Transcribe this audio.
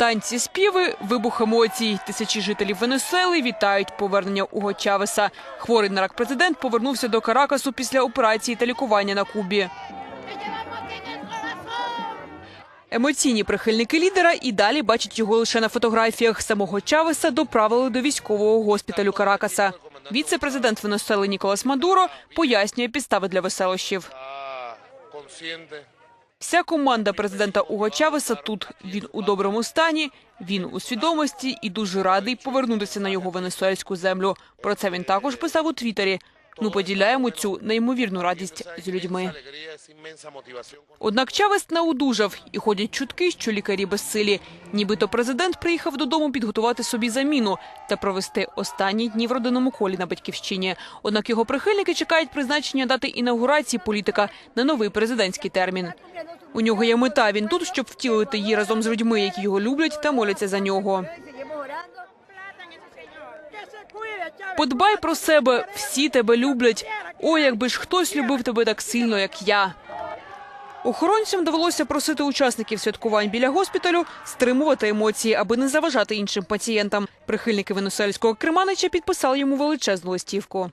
Танці, співи, вибух емоцій. Тисячі жителів Венесуели вітають повернення Уго Чавеса. Хворий на рак президент повернувся до Каракасу після операції та лікування на Кубі. Емоційні прихильники лідера і далі бачать його лише на фотографіях. Самого Чавеса доправили до військового госпіталю Каракаса. Віце-президент Венесуели Ніколас Мадуро пояснює підстави для веселощів. Вся команда президента Уго Чавеса тут. Він у доброму стані, він у свідомості і дуже радий повернутися на його венесуельську землю. Про це він також писав у Твіттері. Ми поділяємо цю неймовірну радість з людьми. Однак Чавес не одужав, і ходять чутки, що лікарі безсилі. Нібито президент приїхав додому підготувати собі заміну та провести останні дні в родинному колі на батьківщині. Однак його прихильники чекають призначення дати інаугурації політика на новий президентський термін. У нього є мета. Він тут, щоб втілити її разом з людьми, які його люблять та моляться за нього. Подбай про себе, всі тебе люблять. О, якби ж хтось любив тебе так сильно, як я. Охоронцям довелося просити учасників святкувань біля госпіталю стримувати емоції, аби не заважати іншим пацієнтам. Прихильники венесуельського Криманича підписали йому величезну листівку.